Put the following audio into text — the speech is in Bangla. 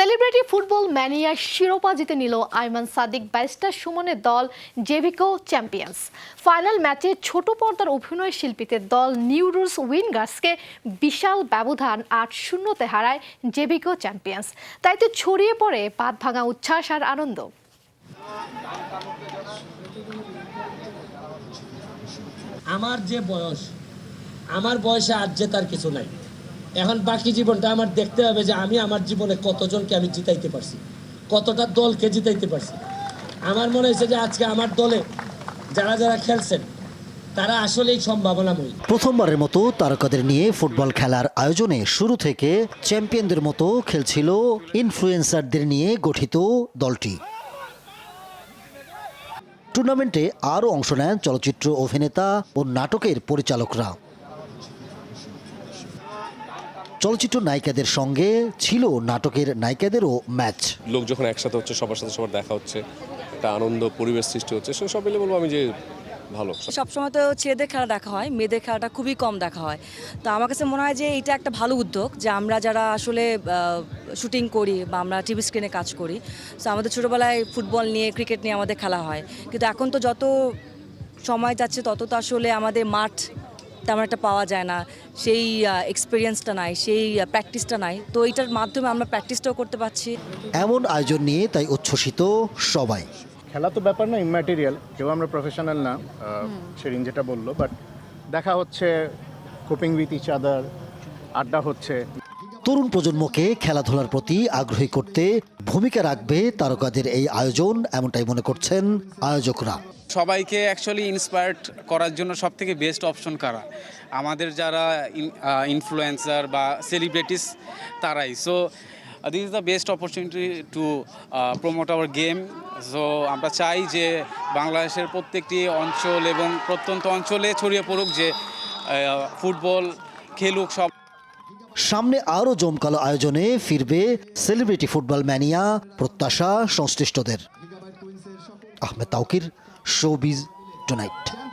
সেলিব্রিটি ফুটবল ম্যানিয়া শিরোপা জিতে নিল আইমান সাদিক, ব্যারিস্টার সুমনের দল জেভিকো চ্যাম্পিয়ন্স। ফাইনাল ম্যাচে ছোট পর্দার অভিনয় শিল্পীদের দল নিউরুস উইনগার্সকে বিশাল ব্যবধান আট শূন্যতে হারায় জেভিকো চ্যাম্পিয়ন্স। তাই তো ছড়িয়ে পড়ে পাত ভাঙা উচ্ছ্বাস আর আনন্দ। আমার যে বয়স, আমার বয়সে আর জেতার কিছু নাই। এখন বাকি জীবনটা আমার দেখতে হবে যে আমি আমার জীবনে কতজনকে আমি জিতাইতে পারছি। কতটা দলকে জিতাইতে পারছি। আমার মনে হয়েছে যে আজকে আমার দলে যারা যারা খেলছেন, তারা আসলেই সম্ভাবনাময়ী। প্রথমবারের মতো তারকাদের নিয়ে ফুটবল খেলার আয়োজনে শুরু থেকে চ্যাম্পিয়নদের মতো খেলছিল ইনফ্লুয়েন্সারদের নিয়ে গঠিত দলটি। টুর্নামেন্টে আরও অংশ নেন চলচ্চিত্র অভিনেতা ও নাটকের পরিচালকরা। চলচ্চিত্র নায়িকাদের সঙ্গে ছিল নাটকের নায়িকাদেরও ম্যাচ। লোক যখন একসাথে হচ্ছে সবার সাথে সবার দেখা হচ্ছে একটা আনন্দ পরিবেশ সৃষ্টি হচ্ছে সে সব মিলে বলব আমি যে ভালো। সবসময় তো ছেলেদের খেলা দেখা হয় মেয়েদের খেলাটা খুবই কম দেখা হয়। তো আমার কাছে মনে হয় যে এটা একটা ভালো উদ্যোগ যে আমরা যারা আসলে শুটিং করি বা আমরা টিভি স্ক্রিনে কাজ করি তো আমাদের ছোটোবেলায় ফুটবল নিয়ে ক্রিকেট নিয়ে আমাদের খেলা হয়। কিন্তু এখন তো যত সময় যাচ্ছে তত তো আসলে আমাদের মাঠ তেমন একটা পাওয়া যায় না সেই এক্সপিরিয়েন্সটা নাই সেই প্র্যাকটিসটা নাই। তো এটার মাধ্যমে আমরা প্র্যাকটিসটাও করতে পারছি। এমন আয়োজন নিয়ে তাই উচ্ছ্বসিত সবাই। খেলা তো ব্যাপার না ইম্যাটেরিয়াল কেউ আমরা প্রফেশনাল না সেদিন যেটা বলল বাট দেখা হচ্ছে কোপিং উইথ ইচ আদার আড্ডা হচ্ছে। তরুণ প্রজন্মকে খেলাধুলার প্রতি আগ্রহী করতে ভূমিকা রাখবে তারকাদের এই আয়োজন, এমনটাই মনে করছেন আয়োজকরা। সবাইকে অ্যাকচুয়ালি ইন্সপায়ার্ড করার জন্য সব থেকে বেস্ট অপশন কারা? আমাদের যারা ইনফ্লুয়েন্সার বা সেলিব্রিটিস তারাই। So this is the best opportunity to promote our game so আমরা চাই যে বাংলাদেশের প্রত্যেকটি অঞ্চল এবং প্রত্যন্ত অঞ্চলে ছড়িয়ে পড়ুক যে ফুটবল খেলুক সব সামনে আরও জমকালো আয়োজনে ফিরবে সেলিব্রিটি ফুটবল ম্যানিয়া প্রত্যাশা সংশ্লিষ্টদের। Ahmed Taukir showbiz tonight.